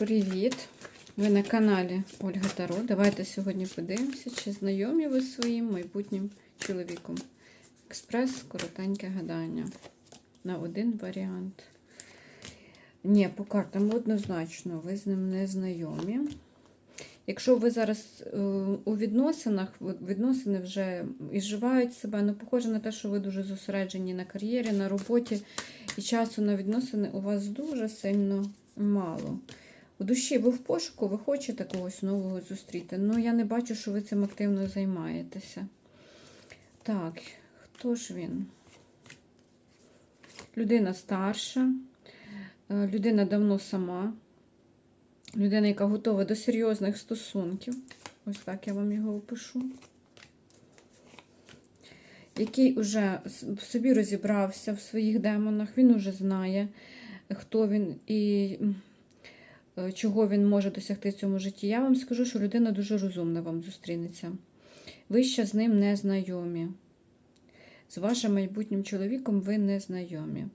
Привіт! Ви на каналі Ольга Таро. Давайте сьогодні подивимося, чи знайомі ви зі своїм майбутнім чоловіком. Експрес, коротеньке гадання. На один варіант. Ні, по картам однозначно, ви з ним не знайомі. Якщо ви зараз е, у відносинах, відносини вже іживають себе, ну похоже на те, що ви дуже зосереджені на кар'єрі, на роботі, і часу на відносини у вас дуже сильно мало. У душі ви в пошуку, ви хочете когось нового зустріти. Ну, я не бачу, що ви цим активно займаєтеся. Так, хто ж він? Людина старша, е, людина давно сама, людина, яка готова до серйозних стосунків. Ось так я вам його опишу. Який уже в собі розібрався в своїх демонах, він уже знає, хто він і чого він може досягти в цьому житті. Я вам скажу, що людина дуже розумна вам зустрінеться. Ви ще з ним не знайомі. З вашим майбутнім чоловіком ви не знайомі.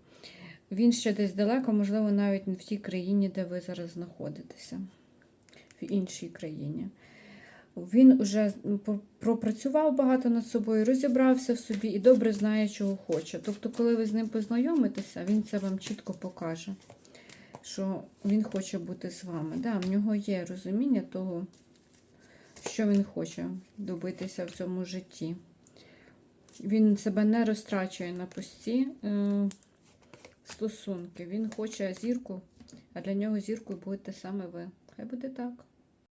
Він ще десь далеко, можливо, навіть не в тій країні, де ви зараз знаходитеся, в іншій країні. Він вже пропрацював багато над собою, розібрався в собі і добре знає, чого хоче. Тобто, коли ви з ним познайомитеся, він це вам чітко покаже, що він хоче бути з вами. Да, в нього є розуміння того, що він хоче добитися в цьому житті. Він себе не розтрачує на пусті е, стосунки. Він хоче зірку, а для нього зіркою будете саме ви. Хай буде так.